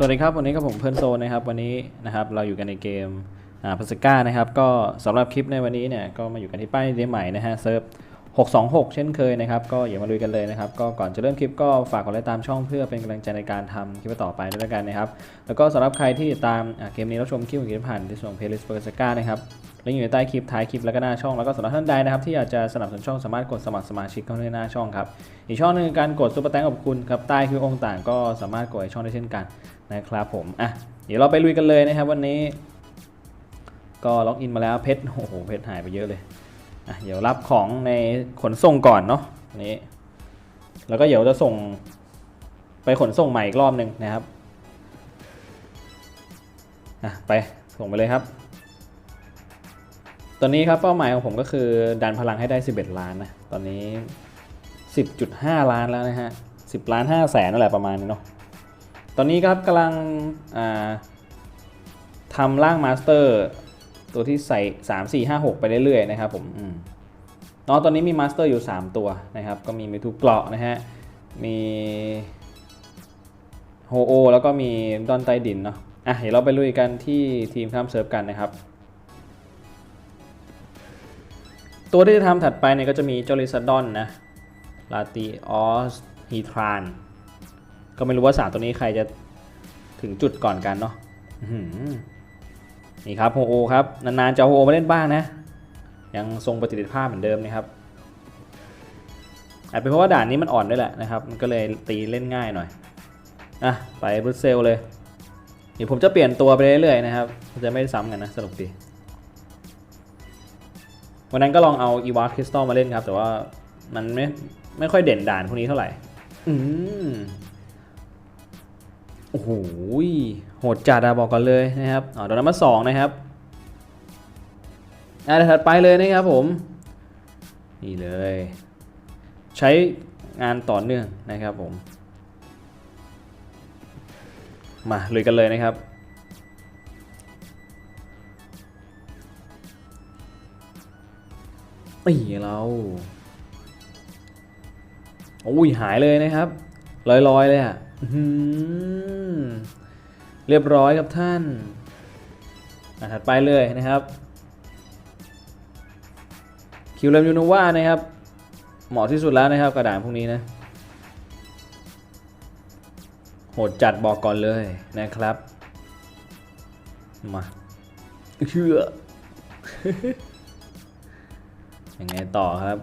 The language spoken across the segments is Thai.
สวัสดีครับวันนี้ก็ผมเพื่อนโซนนะครับวันนี้นะครับเราอยู่กันในเกมอ่าพัสก้านะครับก็สำหรับคลิปในวันนี้เนี่ยก็มาอยู่กันที่ป้ายเดียใหม่นะฮะเซิร์ฟ626 เช่นเคยนะครับก็อย่ามาลุยกันเลยนะครับก็ก่อนจะเริ่มคลิปก็ฝากกดไลค์ตามช่องเพื่อเป็นกำลังใจในการทำคลิปต่อไปด้วยแล้วกันนะครับแล้วก็สำหรับใครที่ตามอ่าเกมนี้รับชมคลิปของคลิปผ่านที่ส่งเพลย์ลิสต์พัสก้านะครับลิงก์อยู่ในใต้คลิปท้ายคลิปแล้วก็หน้าช่องแล้วก็สำหรับท่านใดนะครับที่อยากจะสนับสนุนช่องสามารถกดสมัครสมาชิกเข้าในหน้าช่องครับอีกช่องนึงการกดซุปเปอร์แตงกับคุณครับใต้คลิปองค์ต่างก็สามารถกดช่องได้เช่นกัน นะครับผมอะเดี๋ยวเราไปลุยกันเลยนะครับวันนี้ก็ล็อกอินมาแล้วเพชรโอ้โหเพชรหายไปเยอะเลยอะเดี๋ยวรับของในขนส่งก่อนเนาะอันนี้ แล้วก็เดี๋ยวจะส่งไปขนส่งใหม่อีกรอบหนึ่งนะครับอะไปส่งไปเลยครับ ตอนนี้ครับเป้าหมายของผมก็คือดันพลังให้ได้ 11 ล้านนะตอนนี้ 10.5 ล้านแล้วนะฮะ10ล้าน5แสนนั่นแหละประมาณนี้เนาะ ตอนนี้ครับกำลังทำร่างมาสเตอร์ตัวที่ใส่ 3 4 5 6 ไปเรื่อยๆนะครับผมอืมเนาะตอนนี้มีมาสเตอร์อยู่ 3 ตัวนะครับ ก็มีมิทูเกราะนะฮะ มีโฮโอแล้วก็มีดอนใต้ดินเนาะอะเดี๋ยวเราไปลุยกันที่ทีมข้ามเซิร์ฟกันนะครับ ตัวที่จะทำถัดไปเนี่ยก็จะมีจอริซาดอนนะลาติออสฮีทราน ก็ไม่รู้ว่าสามตัวนี้ใครจะถึงจุดก่อนกันเนาะนี่ครับโฮโอครับ นานๆจะโฮโอมาเล่นบ้างนะ ยังทรงประสิทธิภาพเหมือนเดิมนะครับอาจเป็นเพราะว่าด่านนี้มันอ่อนด้วยแหละนะครับ มันก็เลยตีเล่นง่ายหน่อยอะไปบรูเซลเลย เดี๋ยวผมจะเปลี่ยนตัวไปเรื่อยๆนะครับ จะไม่ซ้ำกันนะสนุกดี วันนั้นก็ลองเอาอีวาร์คริสตัลมาเล่นครับ แต่ว่ามันไม่ไม่ค่อยเด่นด่านพวกนี้เท่าไหร่ อืม อ้โหโหดจัดอะบอกกันเลยนะครับอ๋อโดนน้ำมาสองนะครับอะเดี๋ยวถัดไปเลยนะครับผม นี่เลย ใช้งานต่อเนื่องนะครับผม มาลุยกันเลยนะครับตีเราโอ้ยหายเลยนะครับลอยๆเลยอะ เรียบร้อยครับท่านอะถัดไปเลยนะครับ คิวเลมยูโนวานะครับ เหมาะที่สุดแล้วนะครับกระดานพวกนี้นะโหดจัดบอกก่อนเลยนะครับ มาเชื่อยังไงต่อครับ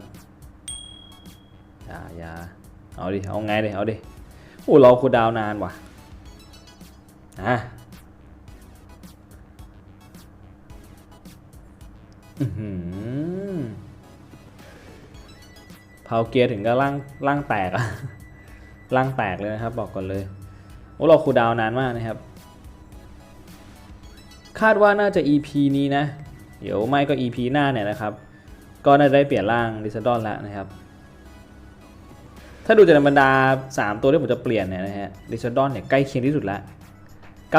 อย่าอย่าเอาดิ เอาไงดิ เอาดิ โอ้เราคูดาวนานว่ะอะอื้อหือเผาเกียร์ถึงก็ล่างล่างแตกอะล่างแตกเลยนะครับ บอกก่อนเลย โอ้เราคูดาวนานมากนะครับ คาดว่าน่าจะ EP นี้นะ เดี๋ยวไม่ก็ EP หน้าเนี่ยนะครับ ก็น่าจะได้เปลี่ยนร่างดิซดอนแล้วนะครับ ถ้าดูจากบรรดา 3 ตัวที่ผมจะเปลี่ยนเนี่ยนะฮะดิซดอนเนี่ยใกล้เคียงที่สุดแล้ว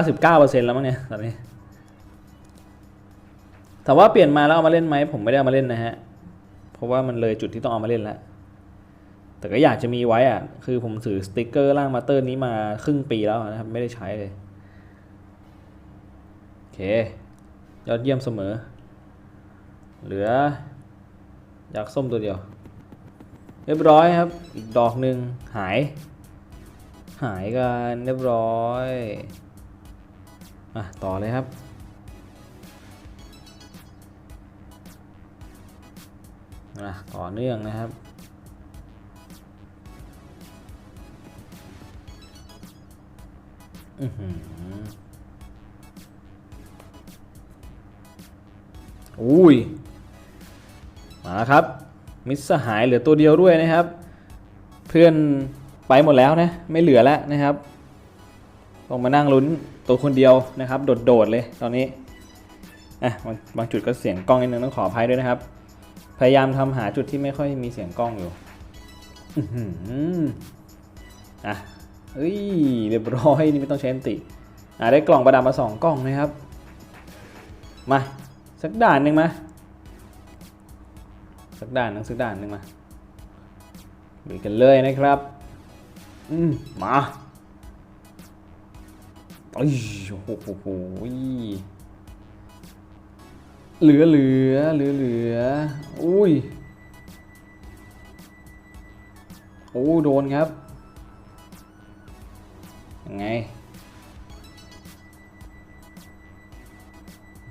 99%แล้วมั้งเนี่ยตอนนี้ถามว่าเปลี่ยนมาแล้วเอามาเล่นไหมผมไม่ได้เอามาเล่นนะฮะ เพราะว่ามันเลยจุดที่ต้องเอามาเล่นแล้ว แต่ก็อยากจะมีไว้อะคือผมถือสติกเกอร์ร่างมาเตอร์นี้มาครึ่งปีแล้วนะครับ ไม่ได้ใช้เลย โอเค ยอดเยี่ยมเสมอ เหลืออยากส้มตัวเดียว เรียบร้อยครับ อีกดอกหนึ่งหาย หายกันเรียบร้อยอะต่อเลยครับ อะต่อเนื่องนะครับอือหืออุ้ย มาแล้วครับ มิตรสหายเหลือตัวเดียวด้วยนะครับ เพื่อนไปหมดแล้วนะไม่เหลือแล้วนะครับต้องมานั่งลุ้นตัวคนเดียวนะครับ โดดๆเลยตอนนี้อะบางบางจุดก็เสียงกล้องนิดนึงต้องขออภัยด้วยนะครับ พยายามทำหาจุดที่ไม่ค่อยมีเสียงกล้องอยู่อื้มอะเอ้ยเรียบร้อยนี่ไม่ต้องใช้อันติอะได้กล่องประดับมาสองกล่องนะครับมาสักด่านหนึ่งมา สักด่านหนึงสักด่านหนึ่งมาลุยกันเลยนะครับอืมมาเอ้ยโอ้โหโอ้โหเหลือเหลือเหลือเหลืออุ้ยโอ้โดนครับยังไง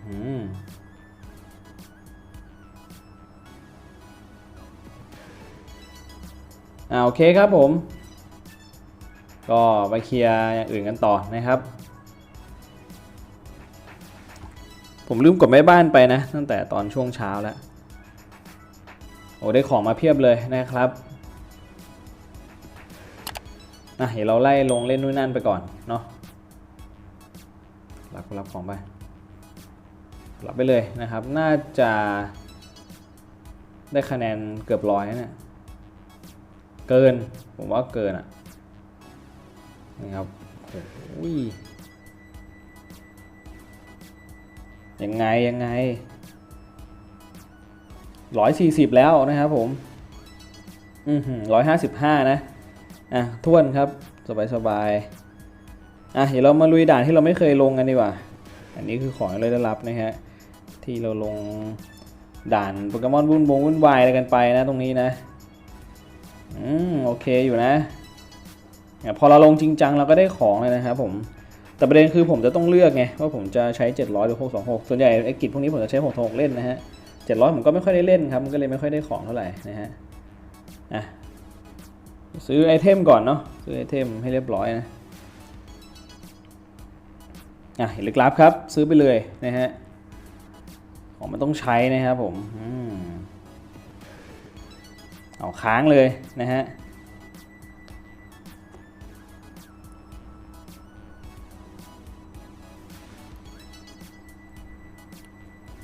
อืม อ่าโอเคครับผม ก็ไปเคลียร์อย่างอื่นกันต่อนะครับ ผมลืมกดแม่บ้านไปนะ ตั้งแต่ตอนช่วงเช้าแล้ว โอ้ได้ของมาเพียบเลยนะครับอะเดี๋ยวเราไล่ลงเล่นนู่นนั่นไปก่อนเนาะรับรับของไปรับไปเลยนะครับ น่าจะได้คะแนนเกือบร้อยนะเนี่ย เกิน ผมว่าเกินอะนะครับโอ้ยยังไง ยังไงร้อยสี่สิบแล้วนะครับผม อือหือร้อยห้าสิบห้านะ อะทวนครับ สบายสบายอะ เดี๋ยวเรามาลุยด่านที่เราไม่เคยลงกันดีกว่า อันนี้คือของเราได้รับนะฮะ ที่เราลงด่านโปเกมอนวุ่นวงวุ่นวายอะไรกันไปนะตรงนี้นะ อืมโอเคอยู่นะ พอเราลงจริงจังเราก็ได้ของเลยนะครับผม แต่ประเด็นคือผมจะต้องเลือกไงว่าผมจะใช้ 700 หรือ 626 ส่วนใหญ่ไอ้กิจพวกนี้ผมจะใช้ 626 เล่นนะฮะ 700 ผมก็ไม่ค่อยได้เล่นครับ มันก็เลยไม่ค่อยได้ของเท่าไหร่นะฮะ อะ ซื้อไอเทมก่อนเนาะ ซื้อไอเทมให้เรียบร้อยนะ อะเห็นลึกลับครับ ซื้อไปเลยนะฮะ ของมันต้องใช้นะครับผม อืม เอาค้างเลยนะฮะ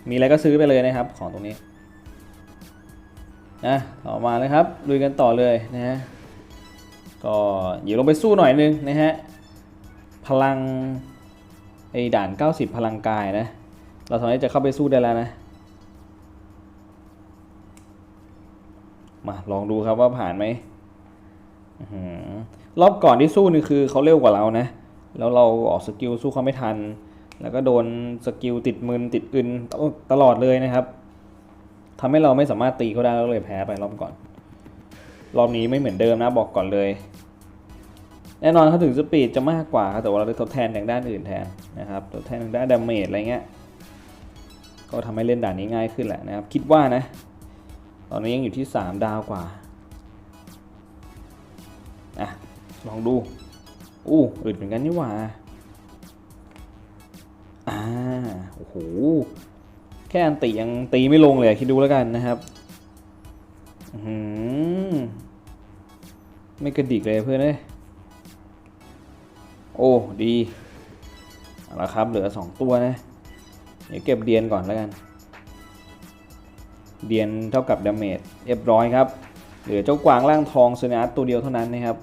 มีอะไรก็ซื้อไปเลยนะครับของตรงนี้นะต่อมาเลยครับลุยกันต่อเลยนะฮะก็เดี๋ยวลงไปสู้หน่อยนึงนะฮะพลังไอ้ด่าน 90 พลังกายนะเราสามารถจะเข้าไปสู้ได้แล้วนะ มาลองดูครับว่าผ่านไหมอรอบก่อนที่สู้นี่คือเขาเร็วกว่าเรานะ แล้วเราออกสกิลสู้เขาไม่ทัน แล้วก็โดนสกิลติดมืนติดอึนตลอดเลยนะครับทำให้เราไม่สามารถตีเขาได้แล้วเลยแพ้ไปรอบก่อน รอบนี้ไม่เหมือนเดิมนะบอกก่อนเลย แน่นอนเขาถึงสปีดจะมากกว่าแต่ว่าเราได้ทดแทนทางด้านอื่นแทนนะครับทดแทนทางด้านดาเมจอะไรเงี้ย ก็ทำให้เล่นด่านนี้ง่ายขึ้นแหละนะครับ คิดว่านะ ตอนนี้ยังอยู่ที่ 3 ดาวกว่า อะ ลองดู อู้อึดเหมือนกันนี่หว่า อ่า โอ้โห แค่อันตียังตีไม่ลงเลยคิดดูแล้วกันนะครับ อื้อหือไม่กระดิกเลยเพื่อนเอ้ยโอ้ ดี เอาละครับ เหลือ 2 ตัวนะ เดี๋ยวเก็บเดียนก่อนแล้วกัน เดียนเท่ากับดาเมจเรียบร้อยครับ เหลือเจ้ากวางร่างทองเซนาตัวเดียวเท่านั้นนะครับ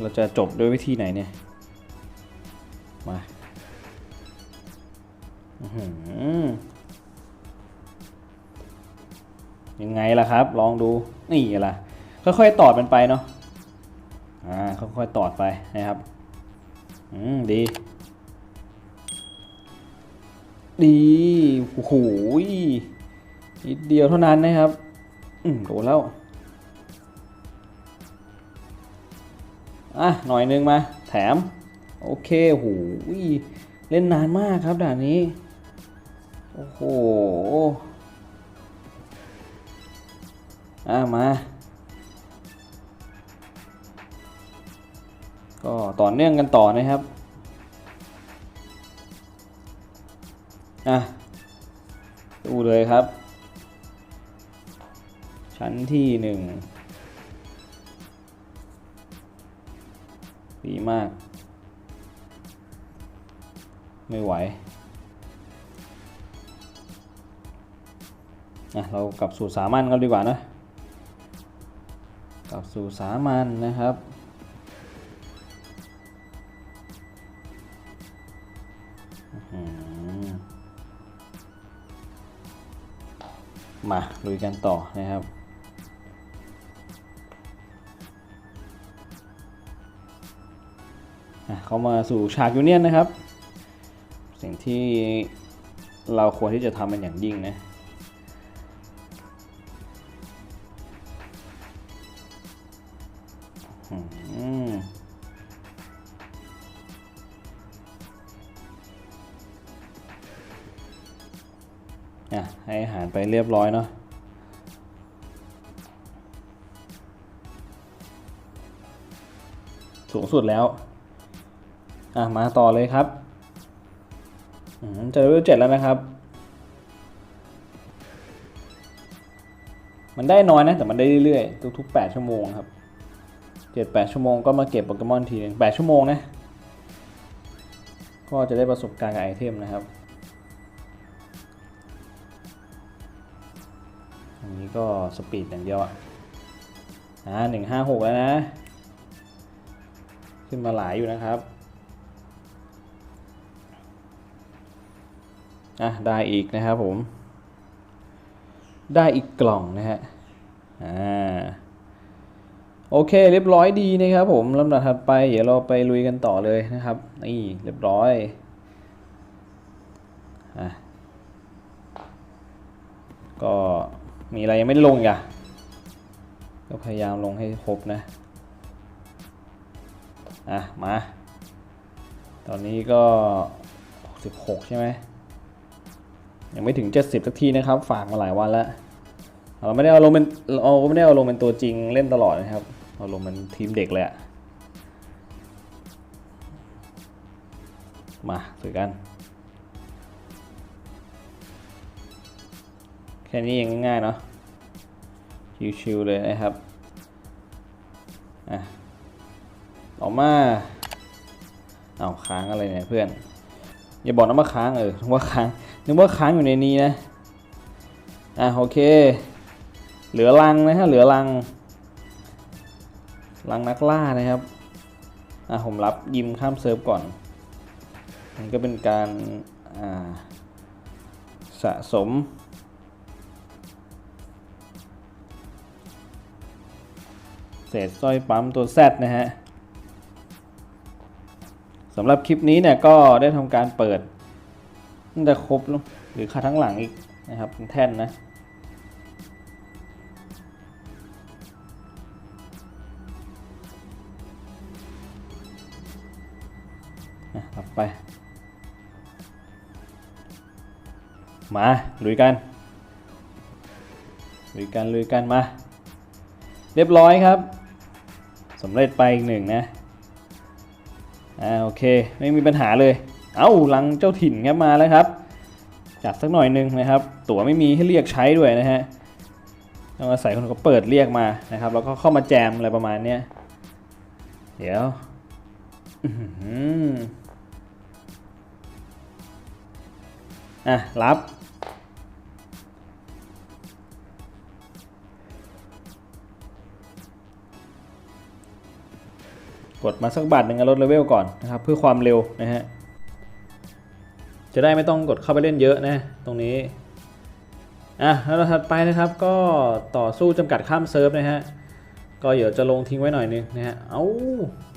เราจะจบด้วยวิธีไหนเนี่ย มาอยังไงล่ะครับ ลองดู นี่ล่ะ ค่อยๆตอดมันไปเนาะ อ่า ค่อยๆตอดไปนะครับ อืม ดี ดีโอ้โหนิดเดียวเท่านั้นนะครับ อืมโดนแล้ว อะ หน่อยนึงมา แถม โอเคโอ้โหเล่นนานมากครับด่านนี้ โอ้โห อะ มา ก็ต่อเนื่องกันต่อนะครับ อะดูเลยครับ ชั้นที่หนึ่งดีมาก ไม่ไหวอะเรากลับสู่สามัญกันดีกว่านะ กลับสู่สามัญนะครับ มาลุยกันต่อนะครับ เขามาสู่ฉากยูเนียนนะครับ สิ่งที่เราควรที่จะทำเป็นอย่างยิ่งนะอืม อะให้อาหารไปเรียบร้อยเนาะสูงสุดแล้ว อะ มาต่อเลยครับเจอเลเวลเจ็ดแล้วนะครับ มันได้น้อยนะ แต่มันได้เรื่อยๆ ทุกๆ 8 ชั่วโมงครับ7-8ชั่วโมงก็มาเก็บโปเกมอนทีหนึง8ชั่วโมงนะ ก็จะได้ประสบการณ์กับไอเทมนะครับ ก็สปีดอย่างเดียวอะอ่าหนึ่งห้าหกแล้วนะ ขึ้นมาหลายอยู่นะครับอะได้อีกนะครับผม ได้อีกกล่องนะฮะอ่าโอเคเรียบร้อยดีนะครับผมลำดับถัดไปเดี๋ยวเราไปลุยกันต่อเลยนะครับนี่เรียบร้อยอะก็ มีอะไรยังไม่ได้ลงอะก็พยายามลงให้ครบนะ อะ มา ตอนนี้ก็16ใช่ไหม ยังไม่ถึง 70สักทีนะครับ ฝากมาหลายวันแล้ว เราไม่ได้เอาลงเป็นเราไม่ได้เอาลงเป็นตัวจริงเล่นตลอดนะครับเราลงเป็นทีมเด็กเลยอะมาสือกัน ค่นี้ยังง่ายๆเนาะชิวๆเลยนะครับอะออมาเอาค้างอะไรเนี่ยเพื่อน อย่าบอกนะว่าค้างเออนึกว่าค้างนึกว่าค้างอยู่ในนี้นะอะโอเค เหลือลังนะฮะเหลือลังลังนักล่านะครับอะผมรับยิมข้ามเซิร์ฟก่อนมันก็เป็นการอ่าสะสม เศษสร้อยปั๊มตัว Z นะฮะสำหรับคลิปนี้เนี่ยก็ได้ทำการเปิดน่าจะครบหรือค่าทั้งหลังอีกนะครับแท่นนะอะรับไป มาลุยกันลุยกันลุยกันมา เรียบร้อยครับ สำเร็จไปอีกหนึ่งนะ อ่าโอเคไม่มีปัญหาเลย เอ้าลังเจ้าถิ่นครับมาแล้วครับ จัดสักหน่อยหนึ่งนะครับ ตั๋วไม่มีให้เรียกใช้ด้วยนะฮะต้องอาศัยคนเขาเปิดเรียกมานะครับ แล้วก็เข้ามาแจมอะไรประมาณเนี้ย เดี๋ยวอื้อหืออะรับ กดมาสักบาทหนึ่งลดเลเวลก่อนนะครับเพื่อความเร็วนะฮะจะได้ไม่ต้องกดเข้าไปเล่นเยอะนะตรงนี้อะแล้วถัดไปนะครับก็ต่อสู้จำกัดข้ามเซิร์ฟนะฮะก็เดี๋ยวจะลงทิ้งไว้หน่อยนึงนะฮะเอ้า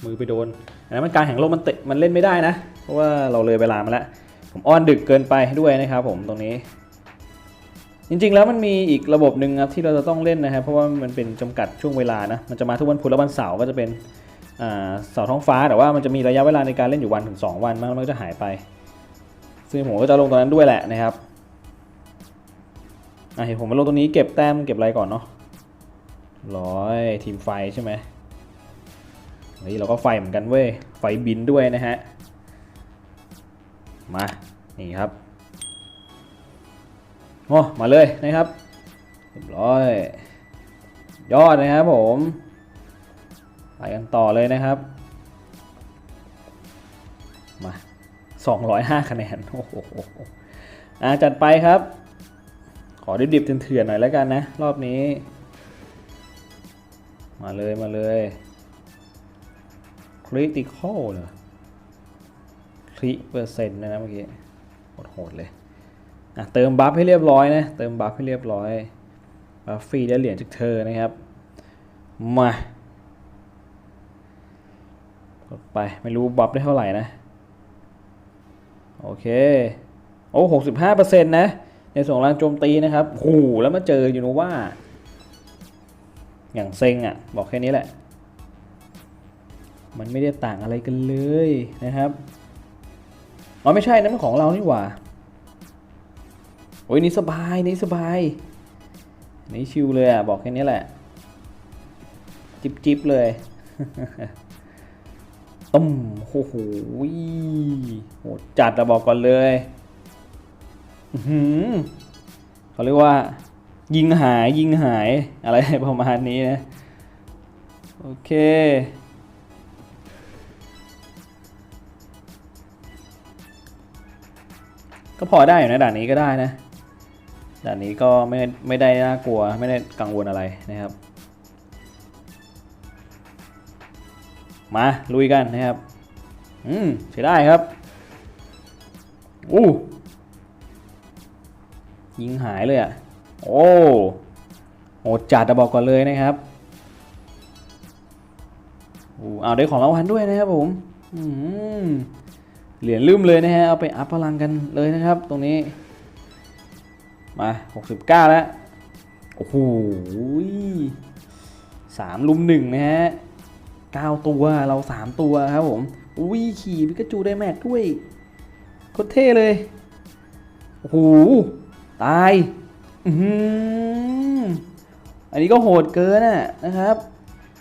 มือไปโดนอันนั้นมันการแข่งโลกมันเตะมันเล่นไม่ได้นะ เพราะว่าเราเลยเวลามาแล้วผมอ้อนดึกเกินไปด้วยนะครับผมตรงนี้ จริง ๆ แล้วมันมีอีกระบบหนึ่งครับที่เราจะต้องเล่นนะครับเพราะว่ามันเป็นจำกัดช่วงเวลานะมันจะมาทุกวันพุธและวันเสาร์ก็จะเป็น เสาท้องฟ้าแต่ว่ามันจะมีระยะเวลาในการเล่นอยู่วันถึง2วันมันก็จะหายไป ซึ่งผมก็จะลงตรงนั้นด้วยแหละนะครับอะเห็นผมมาลงตรงนี้เก็บแต้มเก็บอะไรก่อนเนาะร้อยทีมไฟใช่ไหมเฮ้ยเราก็ไฟเหมือนกันเว้ยไฟบินด้วยนะฮะมานี่ครับโอ้มาเลยนะครับเรียบร้อย ยอดนะครับผม ไปกันต่อเลยนะครับ มา 205 คะแนน โอ้โหอ่าจัดไปครับ ขอดิบๆเถื่อนๆหน่อยแล้วกันนะ รอบนี้ มาเลยมาเลยคริติคอลเหรอคริเปอร์เซ็นต์นะนะเมื่อกี้โหดๆเลยอะเติมบัฟให้เรียบร้อยนะ เติมบัฟให้เรียบร้อยบัฟฟรีได้เหรียญจากเธอนะครับ มา กดไปไม่รู้บัฟได้เท่าไหร่นะ โอเค โอ้หกสิบห้าเปอร์เซ็นต์นะ ในส่วนของแรงโจมตีนะครับโอ้แล้วมาเจออยู่นะว่า อย่างเซ็งอะ่ะ บอกแค่นี้แหละ มันไม่ได้ต่างอะไรกันเลยนะครับอ๋อไม่ใช่นะมันของเรานี่หว่า โอ้ยนี่สบายนี่สบาย นี่ชิวเลยอะ บอกแค่นี้แหละ จิบจิบเลย ต้มโอ้โหโหจัดอะบอกก่อนเลยหือเขาเรียกว่า ยิงหายยิงหายอะไรประมาณนี้นะ โอเคก็พอได้อยู่นะด่านนี้ก็ได้นะ ด่านนี้ก็ไม่ไม่ได้น่ากลัวไม่ได้กังวลอะไรนะครับ มาลุยกันนะครับอืมใช้ได้ครับอู้ยิงหายเลยอะโอ้โหจัดจะบอกก่อนเลยนะครับอู้เอาได้ของรางวัลด้วยนะครับผมอืมเหรียญลืมเลยนะฮะเอาไปอัพพลังกันเลยนะครับตรงนี้มา 69 แล้ว โอ้โหสามลุมหนึ่งนะฮะ 9 ตัวเรา 3 ตัวครับผมอุ้ยขี่พิกาจูได้แม็กด้วยโคตรเท่เลยโอ้โหตายอือหืออันนี้ก็โหดเกินน่ะนะครับ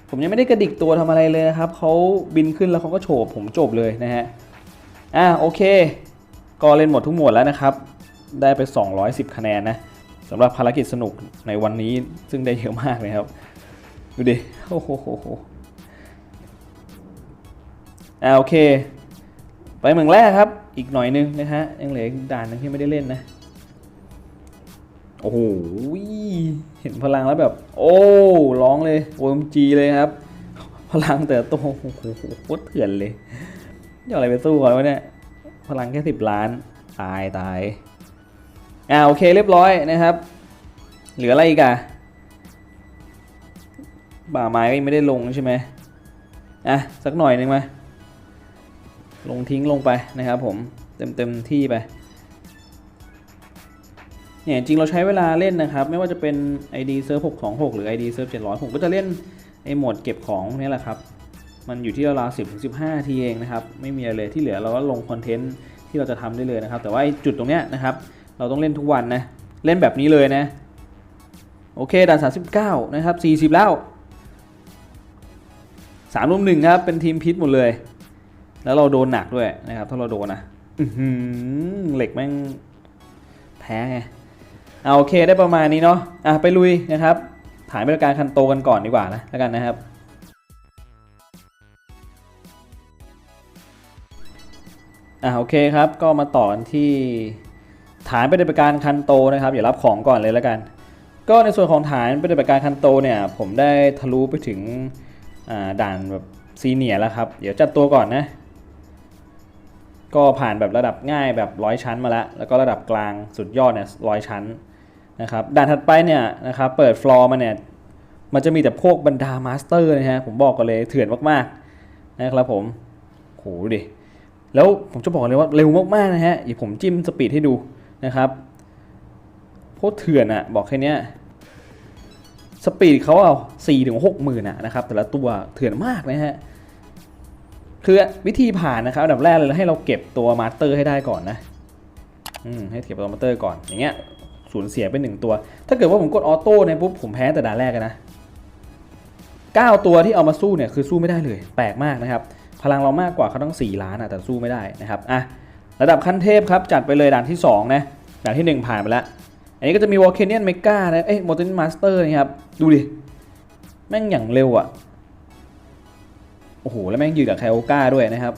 ผมยังไม่ได้กระดิกตัวทำอะไรเลยนะครับเขาบินขึ้นแล้วเขาก็โฉบผมจบเลยนะฮะอะโอเค ก็เล่นหมดทุกหมวดแล้วนะครับ ได้ไป 210 คะแนนนะสำหรับภารกิจสนุกในวันนี้ซึ่งได้เยอะมากเลยครับ ดูดิ โอ้โห อ่าโอเค ไปเมืองแรกครับ อีกหน่อยนึงนะฮะ ยังเหลือด่านนึงที่ไม่ได้เล่นนะ โอ้โห เห็นพลังแล้วแบบ โอ้ ร้องเลย OMG เลยครับ พลังแต่ตัวโอ้โหโคตรเถื่อนเลยจะอาอะไรไปสู้ก่อนวะเนี่ย พลังแค่สิบล้าน ตายตาย อ่าโอเคเรียบร้อยนะครับ เหลืออะไรอีกอะบ่าไม้ก็ยังไม่ได้ลงใช่ไหมอะสักหน่อยหนึ่งมา ลงทิ้งลงไปนะครับผมเต็มเต็มที่ไปเนี่ยจริงเราใช้เวลาเล่นนะครับ ไม่ว่าจะเป็น ID เซิร์ฟ626 หรือ ID เซิร์ฟ700ผมก็จะเล่นไอ้โหมดเก็บของนี่แหละครับ มันอยู่ที่ราวๆ10ถึง15ทีเองนะครับ ไม่มีอะไรเลยที่เหลือเราก็ลงคอนเทนต์ที่เราจะทำได้เลยนะครับ แต่ว่าจุดตรงเนี้ยนะครับ เราต้องเล่นทุกวันนะ เล่นแบบนี้เลยนะ โอเคด่าน39นะครับ40แล้ว3รุมหนึ่งครับ เป็นทีมพิษหมดเลย แล้วเราโดนหนักด้วยนะครับ ถ้าเราโดนนะเหล็กแม่งแพ้ไงเอาโอเคได้ประมาณนี้เนาะอะไปลุยนะครับถ่ายบริการคันโตกันก่อนดีกว่านะแล้วกันนะครับอะโอเคครับก็มาต่อกันที่ฐานปฏิบัติการคันโตนะครับอย่ารับของก่อนเลยแล้วกัน ก็ในส่วนของฐานปฏิบัติการคันโตเนี่ยผมได้ทะลุไปถึงด่านแบบซีเนียแล้วครับ เดี๋ยวจัดตัวก่อนนะ ก็ผ่านแบบระดับง่ายแบบร้อยชั้นมาแล้ว แล้วก็ระดับกลางสุดยอดเนี่ยร้อยชั้นนะครับด่านถัดไปเนี่ยนะครับเปิดฟลอร์มาเนี่ยมันจะมีแต่พวกบรรดามาสเตอร์นะฮะผมบอกกันเลยเถื่อนมากๆนะครับผมโหดิแล้วผมจะบอกเลยว่าเร็วมากๆนะฮะเดี๋ยวผมจิ้มสปีดให้ดูนะครับโคตรเถื่อนอะบอกแค่นี้สปีดเขาเอาสี่ถึงหกหมื่นอะนะครับแต่ละตัวเถื่อนมากนะฮะ คือวิธีผ่านนะครับอันดับแรกเลยให้เราเก็บตัวมาสเตอร์ให้ได้ก่อนนะอืมให้เก็บตัวมาสเตอร์ก่อนอย่างเงี้ยสูญเสียไปหนึ่งตัว ถ้าเกิดว่าผมกดออโต้เนี่ยปุ๊บผมแพ้แต่ด่านแรกนะเก้าตัวที่เอามาสู้เนี่ยคือสู้ไม่ได้เลย แปลกมากนะครับ พลังเรามากกว่าเขาต้อง4ล้านอะแต่สู้ไม่ได้นะครับอะระดับขั้นเทพครับจัดไปเลยด่านที่2นะด่านที่ 1 ผ่านไปแล้วอันนี้ก็จะมีวอลเคนเนียนเมกานะเอ้ยโมเทนมาสเตอร์นี่ครับดูดิแม่งอย่างเร็วอะ โอ้โห แล้วแม่งยืนกับไคโอก้าด้วยนะครับ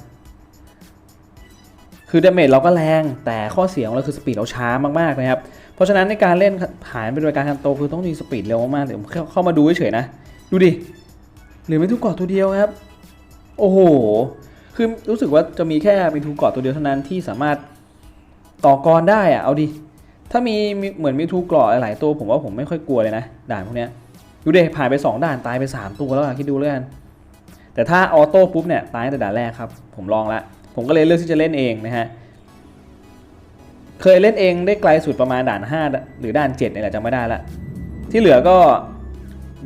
คือดาเมจเราก็แรง แต่ข้อเสียของเราคือสปีดเราช้ามากๆนะครับ เพราะฉะนั้นในการเล่นผ่านเป็นรายการคันโตคือต้องมีสปีดเร็วมากๆเดี๋ยวผมเข้ามาดูเฉยๆนะ ดูดิเหลือไม่ทุกเกาะตัวเดียวครับ โอ้โห คือรู้สึกว่าจะมีแค่มีทูเกาะตัวเดียวเท่านั้นที่สามารถต่อกรได้อะเอาดิ ถ้ามีเหมือนมีทูกราะหลายๆตัวผมว่าผมไม่ค่อยกลัวเลยนะด่านพวกเนี้ยดูเดผ่านไป 2 ด่านตายไป 3 ตัวแล้วอะคิดดูแล้วกัน แต่ถ้าออโต้ปุ๊บเนี่ยตายตั้งแต่ด่านแรกครับ ผมลองละผมก็เลยเลือกที่จะเล่นเองนะฮะเคยเล่นเองได้ไกลสุดประมาณด่าน 5 หรือด่าน7เนี่ยแหละจำไม่ได้ละที่เหลือก็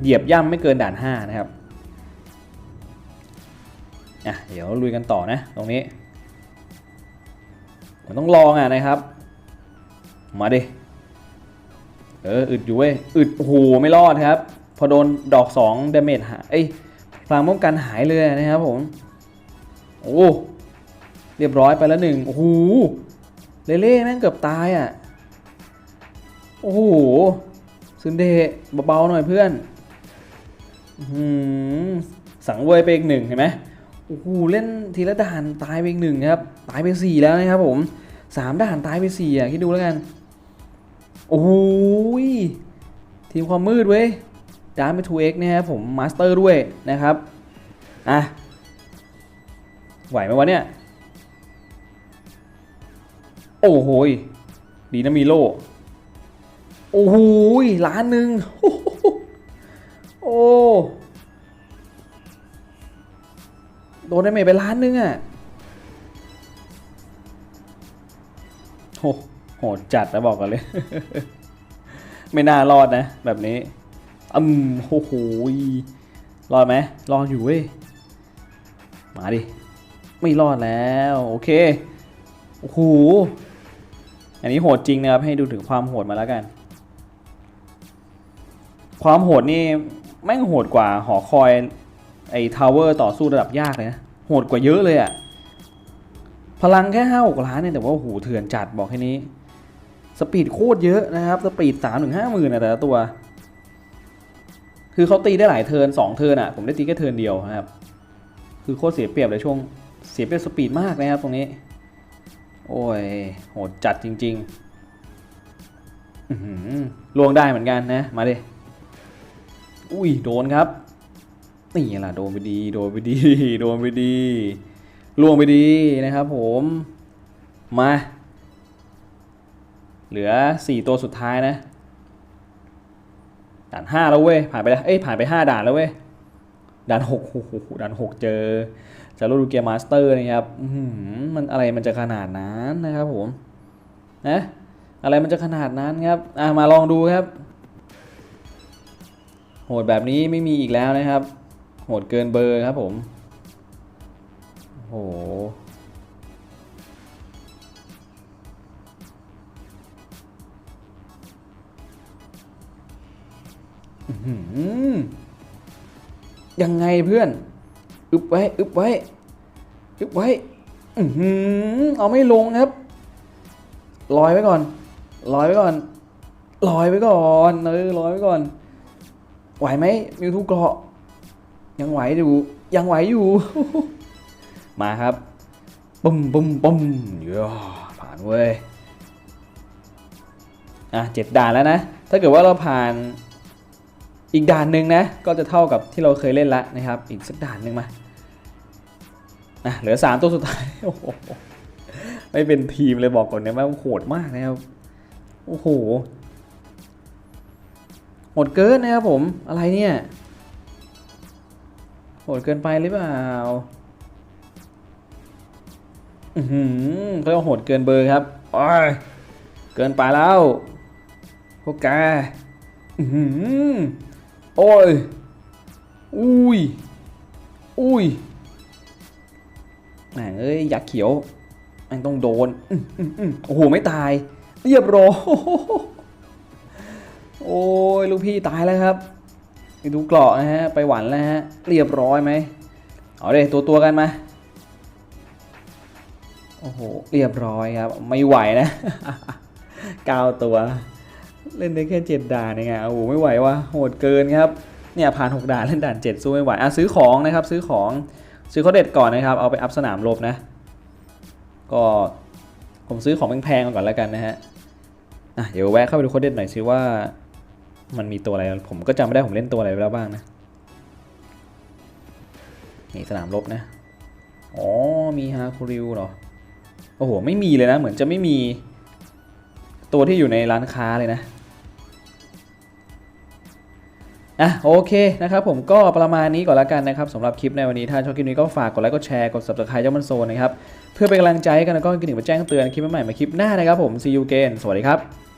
เหยียบย่ำไม่เกินด่าน 5 นะครับอะเดี๋ยวลุยกันต่อนะ ตรงนี้ผมต้องลองอะนะครับ มาดิเอออึดอยู่เว้ยอึดโอ้โหไม่รอดครับ พอโดนดอก2 d a m a g e หาเอ้ย พลังป้องกันหายเลยนะครับผม โอ้เรียบร้อยไปแล้วหนึ่งโอ้โหเล่เล่แม่งเกือบตายอะ โอ้โหซึนเดะเบาๆหน่อยเพื่อนหือสังเวยไปอีกหนึ่งเห็นไหมโอ้โหเล่นทีละด่านตายไปอีกหนึ่งครับ ตายไปสี่แล้วนะครับผมสามด่านตายไปสี่อะคิดดูแล้วกัน โอ้ยทีมความมืดเว้ย ดามไปทูเอ็กนะครับผมมาสเตอร์ด้วยนะครับอะไหวไหมวะเนี่ย โอ้โหดีนะมีโลโอ้โหล้านหนึ่งโอ้โดนได้เมไปล้านหนึงอะโหโหดจัดนะบอกกันเลย ไม่น่ารอดนะ แบบนี้ อืมโอ้โหยรอดไหมรอดอยู่เว้ย มาดิ ไม่รอดแล้ว โอเค โอ้โห อันนี้โหดจริงนะครับ ให้ดูถึงความโหดมาแล้วกัน ความโหดนี่แม่งโหดกว่าหอคอยไอ้ทาวเวอร์ต่อสู้ระดับยากเลยนะ โหดกว่าเยอะเลยอะพลังแค่ห้าหกล้านเนี่ยแต่ว่าโอ้โหเถื่อนจัดบอกแค่นี้ สปีดโคตรเยอะนะครับ สปีดสามถึงห้าหมื่นแต่ละตัว คือเขาตีได้หลายเทิร์นสองเทิร์นอะผมได้ตีแค่เทิร์นเดียวนะครับ คือโคตรเสียเปรียบเลยช่วงเสียเปรียบสปีดมากนะครับตรงนี้ โอ้ยโหดจัดจริงๆลวงได้เหมือนกันนะ มาดิอุ้ยโดนครับนี่แหละโดนไปดี โดนไปดี โดนไปดีลวงไปดีนะครับ ผมมา เหลือ 4 ตัวสุดท้ายนะ ด่าน5แล้วเว้ยผ่านไปแล้วเอ้ยผ่านไป5ด่านแล้วเว้ยด่าน6โอ้โหด่าน6เจอจะรูดูเกียร์มาสเตอร์นะครับมันอะไรมันจะขนาดนั้นนะครับผมนะอะไรมันจะขนาดนั้นครับอะมาลองดูครับ โหดแบบนี้ไม่มีอีกแล้วนะครับ โหดเกินเบอร์ครับผมโอ้โห ยังไงเพื่อน อึบไว้ อึบไว้ อึบไว้อืเอาไม่ลงครับ ลอยไว้ก่อน ลอยไว้ก่อน ลอยไว้ก่อนเออลอยไว้ก่อน ไหวไหมมิวทูเกาะ ยังไหวอยู่ ยังไหวอยู่ มาครับปุ้มปุ้มปุ้มย่าผ่านเว้ย อะเจ็ดด่านแล้วนะ ถ้าเกิดว่าเราผ่าน อีกด่านหนึ่งนะก็จะเท่ากับที่เราเคยเล่นละนะครับ อีกสักด่านหนึ่งมาอะเหลือสามตัวสุดท้ายโอ้โหไม่เป็นทีมเลยบอกก่อนนะว่าโหดมากนะครับโอ้โหโหดเกินนะครับผมอะไรเนี่ยโหดเกินไปหรือเปล่าอือหือเขาเรียกโหดเกินเบอร์ครับโอ้ยเกินไปแล้วพวกแกอือหือ โอ้ย อุ้ย อุ้ยแหม่งเอ้ยยักษ์เขียวม่งต้องโดนอื้ออื้ออื้อโอ้โห ไม่ตาย เรียบร้อยโอ้ย ลูกพี่ตายแล้วครับไปดูเกราะนะฮะ ไปหวันแล้วฮะ เรียบร้อยไหม เอาเลยตัวตัวกันมา โอ้โห เรียบร้อยครับ ไม่ไหวนะ เก้าตัว เล่นได้แค่เจ็ดด่านเองอะโอ้โหไม่ไหววะโหดเกินครับเนี่ยผ่านหกด่านเล่นด่านเจ็ดสู้ไม่ไหวอะซื้อของนะครับซื้อของซื้อเขาเด็ดก่อนนะครับ เอาไปอัพสนามรบนะ ก็ผมซื้อของแพงๆก่อนแล้วกันนะฮะอะเดี๋ยวแวะเข้าไปดูโคเด็ดหน่อยซิว่า มันมีตัวอะไร ผมก็จำไม่ได้ผมเล่นตัวอะไรไปแล้วบ้างนะนี่สนามรบนะอ๋อมีฮาคูริวเหรอโอ้โหไม่มีเลยนะ เหมือนจะไม่มีตัวที่อยู่ในร้านค้าเลยนะ อะโอเคนะครับผมก็ประมาณนี้ก่อนละกันนะครับสำหรับคลิปในวันนี้ถ้าชอบคลิปนี้ก็ฝากกดไลค์กดแชร์กด subscribe เจ้ามันโซนนะครับเพื่อเป็นกำลังใจให้กันแล้วก็กระดิ่งมาแจ้งเตือนคลิปใหม่มาคลิปหน้านะครับผม see you again สวัสดีครับ